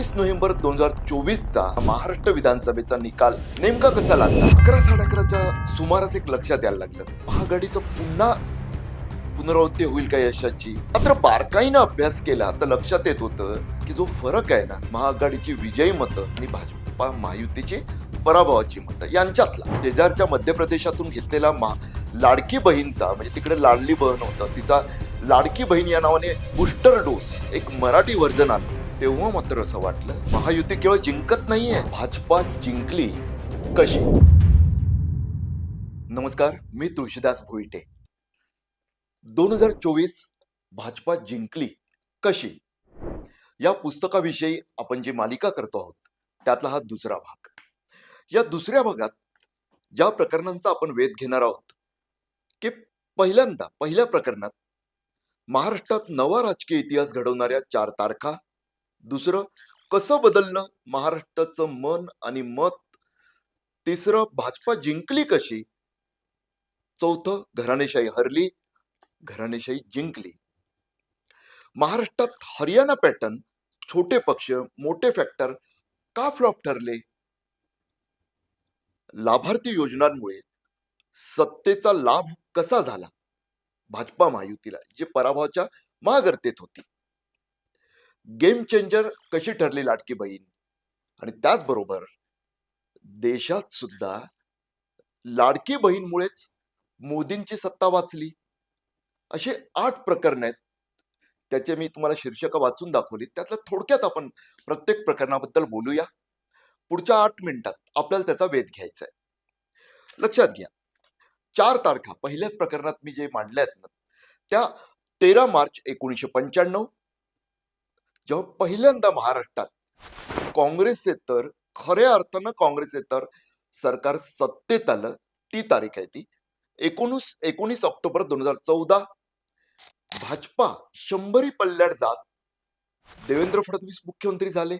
वीस नोव्हेंबर दोन हजार चोवीसचा महाराष्ट्र विधानसभेचा निकाल नेमका कसा लागला? अकरा साडे अकराच्या सुमारास एक लक्षात यायला लागलं. महागाडीचं पुन्हा पुनरावृत्ती होईल का यशाची? मात्र बारकाईनं अभ्यास केला तर लक्षात येत होतं की जो फरक आहे ना महाआघाडीची विजयी मतं आणि भाजपा महायुतीची पराभवाची मतं यांच्यातला. शेजारच्या मध्य प्रदेशातून घेतलेला मा लाडकी बहीणचा म्हणजे तिकडे लाडली बहीण होतं तिचा लाडकी बहीण या नावाने बुस्टर डोस एक मराठी व्हर्जन आलं तेव्हा मात्र असं वाटलं महायुती केवळ जिंकत नाहीये भाजपा जिंकली कशी? नमस्कार मी तुळशीदास भोईटे. दोन हजार चोवीस भाजपा जिंकली कशी? या पुस्तकाविषयी आपण जी मालिका करतो आहोत त्यातला हा दुसरा भाग. या दुसऱ्या भागात ज्या प्रकरणांचा आपण वेध घेणार आहोत की पहिल्यांदा पहिल्या प्रकरणात महाराष्ट्रात नवा राजकीय इतिहास घडवणाऱ्या चार तारखा दुसरं कसं बदलणं? महाराष्ट्राचं मन आणि मत. तिसरं भाजपा जिंकली कशी? चौथं घराणेशाही हरली. घराणेशाही जिंकली. महाराष्ट्रात हरियाणा पॅटर्न छोटे पक्ष मोठे फॅक्टर का फ्लॉप ठरले? लाभार्थी योजनांमुळे सत्तेचा लाभ कसा झाला? भाजपा महायुतीला जे पराभवाच्या महागर्तेत होती. गेम चेंजर कशी ठरली लाडकी बहीण? आणि त्याचबरोबर देशात सुद्धा लाडकी बहीणमुळेच मोदींची सत्ता वाचली. असे आठ प्रकरण आहेत. त्याचे मी तुम्हाला शीर्षक वाचून दाखवली. त्यातल्या थोडक्यात आपण प्रत्येक प्रकरणाबद्दल बोलूया. पुढच्या आठ मिनिटात आपल्याला त्याचा वेध घ्यायचा आहे. लक्षात घ्या. चार तारखा पहिल्याच प्रकरणात मी जे मांडल्या आहेत ना त्या तेरा मार्च एकोणीसशे पंच्याण्णव जेव्हा पहिल्यांदा महाराष्ट्रात काँग्रेसचे तर खऱ्या अर्थानं काँग्रेसचे तर सरकार सत्तेत आलं ती तारीख आहे ती. एकोणीस एकोणीस ऑक्टोबर दोन हजार चौदा भाजपा शंभरी पल्ल्याड जात देवेंद्र फडणवीस मुख्यमंत्री झाले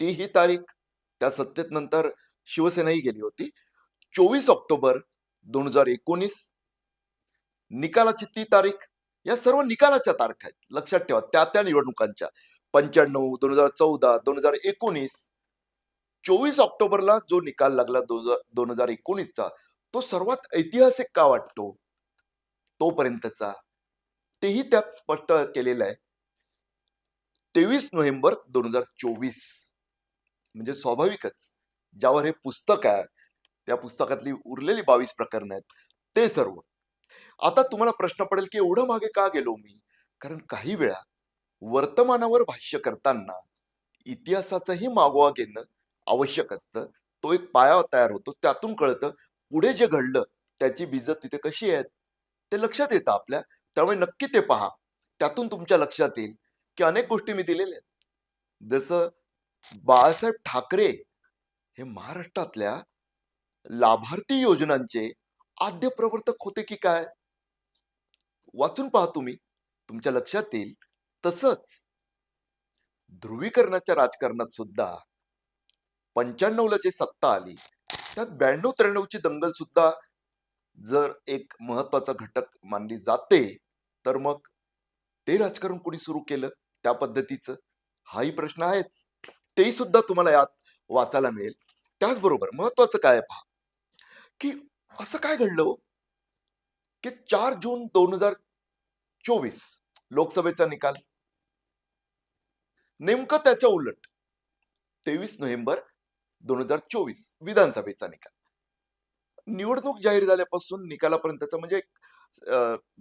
ती ही तारीख. त्या सत्तेत नंतर शिवसेनाही गेली होती. चोवीस ऑक्टोबर दोन हजार एकोणीस निकालाची ती तारीख. या सर्व निकालाच्या तारखा आहेत. लक्षात ठेवा त्या त्या निवडणुकांच्या. पंच्याण्णव दोन हजार चौदा दोन हजार एकोणीस. चोवीस ऑक्टोबरला जो निकाल लागला दोन हजार एकोणीसचा तो सर्वात ऐतिहासिक का वाटतो? तोपर्यंतचा. तेही त्यात स्पष्ट केलेलं आहे. तेवीस नोव्हेंबर दोन हजार चोवीस. म्हणजे स्वाभाविकच. ज्यावर हे पुस्तक आहे त्या पुस्तकातली उरलेली बावीस प्रकरणं आहेत ते सर्व. आता तुम्हाला प्रश्न पडेल की एवढं मागे का गेलो मी? कारण काही वेळा वर्तमानावर भाष्य करताना इतिहासाचाही मागोवा घेणं आवश्यक असतं. तो एक पाया तयार होतो. त्यातून कळतं पुढे जे घडलं त्याची बीज तिथे कशी आहेत ते लक्षात येतं आपल्या. त्यामुळे नक्की ते पहा. त्यातून तुमच्या लक्षात येईल की अनेक गोष्टी मी दिलेल्या आहेत. जसं बाळासाहेब ठाकरे हे महाराष्ट्रातल्या लाभार्थी योजनांचे आद्य प्रवर्तक होते की काय? वाचून पहा तुम्ही. तुमच्या लक्षात येईल तसंच ध्रुवीकरणाच्या राजकारणात सुद्धा पंच्याण्णवला जे सत्ता आली त्यात ब्याण्णव त्र्याण्णवची दंगल सुद्धा जर एक महत्त्वाचा घटक मानली जाते तर मग ते राजकारण कोणी सुरू केलं? त्या पद्धतीचं हाही प्रश्न आहेच. तेही सुद्धा तुम्हाला यात वाचायला मिळेल. त्याचबरोबर महत्वाचं काय पहा की असं काय घडलं हो? की चार जून दोन हजार चोवीस लोकसभेचा निकाल नेमकं त्याच्या उलट तेवीस नोव्हेंबर दोन हजार चोवीस विधानसभेचा निकाल. निवडणूक जाहीर झाल्यापासून निकालापर्यंतचा म्हणजे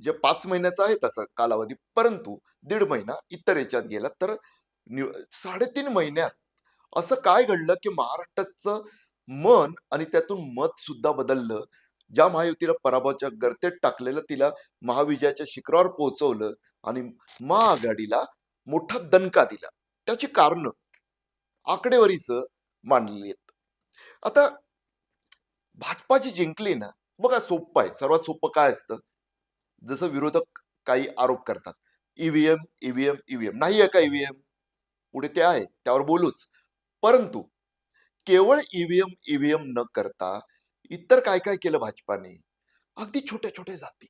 जे पाच महिन्याचा आहे तसा कालावधी परंतु दीड महिना इतर याच्यात गेला तर साडेतीन महिन्यात असं काय घडलं की महाराष्ट्राचं मन आणि त्यातून मत सुद्धा बदललं. ज्या महायुतीला पराभवाच्या गर्तेत टाकलेलं तिला महाविजयाच्या शिखरावर पोहोचवलं आणि महाआघाडीला मोठा दणका दिला. त्याची कारण आकडेवारीच मांडलेली आहेत. आता भाजपाची जिंकली ना बघा सोपं आहे. सर्वात सोपं काय असतं? जसं विरोधक काही आरोप करतात. ईव्हीएम ईव्हीएम ईव्हीएम नाही आहे का ईव्हीएम पुढे ते आहे. त्यावर बोलूच. परंतु केवळ ईव्हीएम ईव्हीएम न करता इतर काय काय केलं भाजपाने? अगदी छोट्या छोट्या जाती.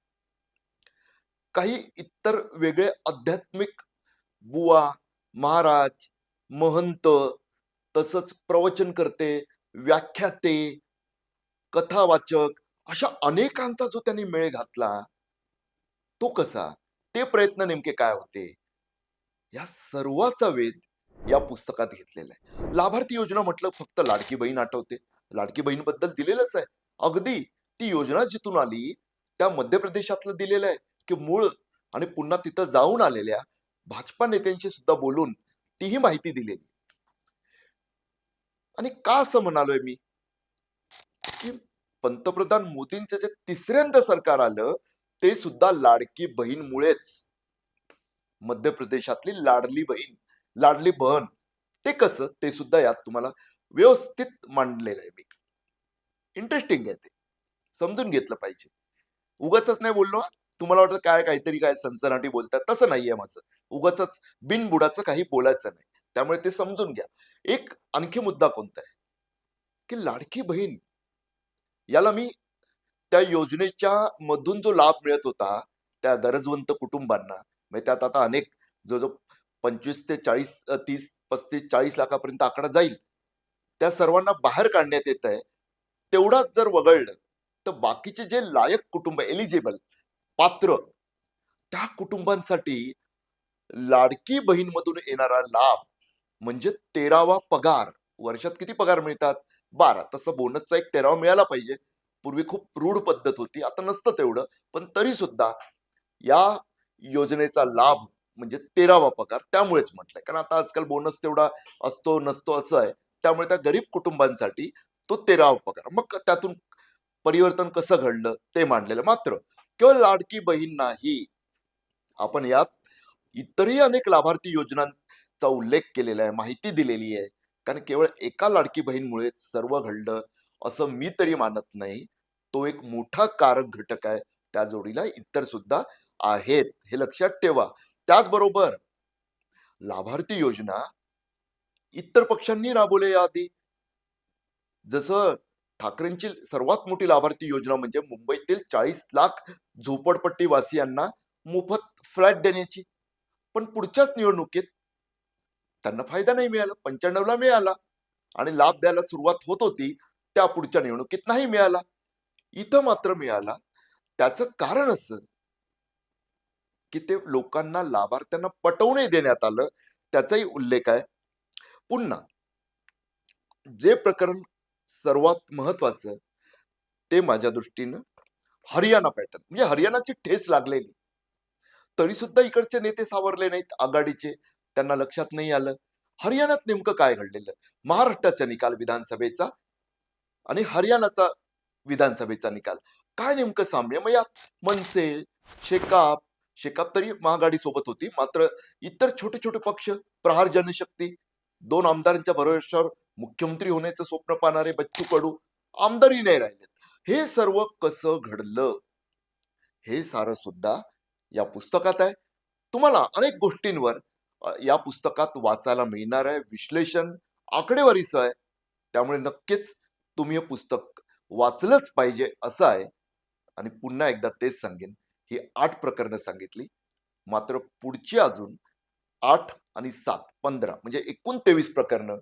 काही इतर वेगळे आध्यात्मिक बुवा महाराज महंत तसंच प्रवचन करते व्याख्याते कथावाचक अशा अनेकांचा जो त्यांनी मेळ घातला तो कसा? ते प्रयत्न नेमके काय होते? या सर्वाचा वेध या पुस्तकात घेतलेला आहे. लाभार्थी योजना म्हटलं फक्त लाडकी बहीण आठवते. लाडकी बहीणबद्दल दिलेलंच आहे. अगदी ती योजना जिथून आली त्या मध्य प्रदेशातलं दिलेलं आहे की मूळ आणि पुन्हा तिथं जाऊन आलेल्या भाजपा नेत्यांशी सुद्धा बोलून तीही माहिती दिलेली. आणि का असं म्हणालोय मी? की पंतप्रधान मोदींचं जे तिसऱ्यांदा सरकार आलं ते सुद्धा लाडकी बहीणमुळेच. मध्य प्रदेशातली लाडली बहीण लाडली बहन ते कसं? ते सुद्धा यात तुम्हाला व्यवस्थित मांडलेलं आहे मी. इंटरेस्टिंग आहे ते. समजून घेतलं पाहिजे. उगाच नाही बोललो तुम्हाला वाटतं काय काहीतरी काय सनसनाटी बोलतात? तसं नाहीये माझं. उगाच बिनबुडाचं काही बोलायचं नाही. त्यामुळे ते समजून घ्या. एक आणखी मुद्दा कोणता आहे? की लाडकी बहीण याला मी त्या योजनेच्या मधून जो लाभ मिळत होता त्या गरजवंत कुटुंबांना म्हणजे त्यात आता अनेक जो जो पंचवीस ते चाळीस तीस पस्तीस चाळीस लाखापर्यंत आकडा जाईल. त्या सर्वांना बाहेर काढण्यात येत आहे. तेवढाच जर वगळलं तर बाकीचे जे लायक कुटुंब एलिजिबल पात्र त्या कुटुंबांसाठी लाडकी बहीणमधून येणारा लाभ म्हणजे तेरावा पगार. वर्षात किती पगार मिळतात? बारा. तसं बोनसचा एक तेरावा मिळाला पाहिजे. पूर्वी खूप रूढ पद्धत होती. आता नसतं तेवढं. पण तरी सुद्धा या योजनेचा लाभ म्हणजे तेरावा पगार त्यामुळेच म्हटलंय. कारण आता आजकाल बोनस तेवढा असतो नसतो असं आहे. त्यामुळे त्या गरीब कुटुंबांसाठी तो तेरावा पगार. मग त्यातून परिवर्तन कसं घडलं? ते मांडलेलं मात्र. केवळ लाडकी बहीण नाही. आपण यात इतरही अनेक लाभार्थी योजनांचा उल्लेख केलेला आहे माहिती दिलेली आहे. कारण केवळ एका लाडकी बहीणमुळे सर्व घडलं असं मी तरी मानत नाही. तो एक मोठा कारक घटक आहे. त्या जोडीला इतर सुद्धा आहेत. हे लक्षात ठेवा. त्याचबरोबर लाभार्थी योजना इतर पक्षांनी राबवल्या याआधी जसं ठाकरेंची सर्वात मोठी लाभार्थी योजना म्हणजे मुंबईतील चाळीस लाख झोपडपट्टी वासियांना मोफत फ्लॅट देण्याची. पण पुढच्याच निवडणुकीत त्यांना फायदा नाही मिळाला पंच्याण्णवला मिळाला आणि लाभ द्यायला सुरुवात होत होती त्या पुढच्या निवडणुकीत नाही मिळाला. इथं मात्र मिळाला. त्याचं कारण असं की ते लोकांना लाभार्थ्यांना पटवूनही देण्यात आलं. त्याचाही उल्लेख आहे. पुन्हा जे प्रकरण सर्वात महत्वाचं ते माझ्या दृष्टीनं हरियाणा पॅटर्न म्हणजे हरियाणाची ठेस लागलेली. तरी सुद्धा इकडचे नेते सावरले नाहीत आघाडीचे. त्यांना लक्षात नाही आलं. हरियाणात नेमकं काय घडलेलं? महाराष्ट्राचा निकाल विधानसभेचा आणि हरियाणाचा विधानसभेचा निकाल. काय नेमकं साम्य? मग यात मनसे शेकाप शेकाप तरी महागाडी सोबत होती. मात्र इतर छोटे छोटे पक्ष प्रहार जनशक्ती दोन आमदारांच्या भरोश्यावर मुख्यमंत्री होण्याचं स्वप्न पाहणारे बच्चू कडू आमदारही नाही राहिलेत. हे सर्व कसं घडलं? हे सारं सुद्धा या पुस्तकात आहे. तुम्हाला अनेक गोष्टींवर या पुस्तकात वाचायला मिळणार आहे. विश्लेषण आकडेवारीचं आहे. त्यामुळे नक्कीच तुम्ही हे पुस्तक वाचलंच पाहिजे असं आहे. आणि पुन्हा एकदा तेच सांगेन. ही आठ प्रकरणं सांगितली. मात्र पुढची अजून आठ आणि सात पंधरा म्हणजे एकूण तेवीस प्रकरणं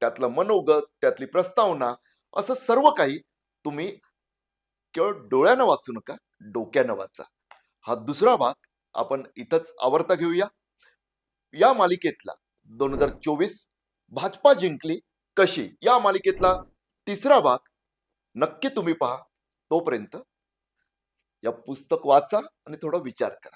त्यातलं मनोगत त्यातली प्रस्तावना असं सर्व काही तुम्ही केवळ डोळ्यानं वाचू नका डोक्यानं वाचा. हा दुसरा भाग आपण इथंच आवर्ता घेऊया. या मालिकेतला दोन हजार चोवीस भाजपा जिंकली कशी? या मालिकेतला तिसरा भाग नक्की तुम्ही पहा तोपर्यंत या पुस्तक वाचा आणि थोडा विचार करा.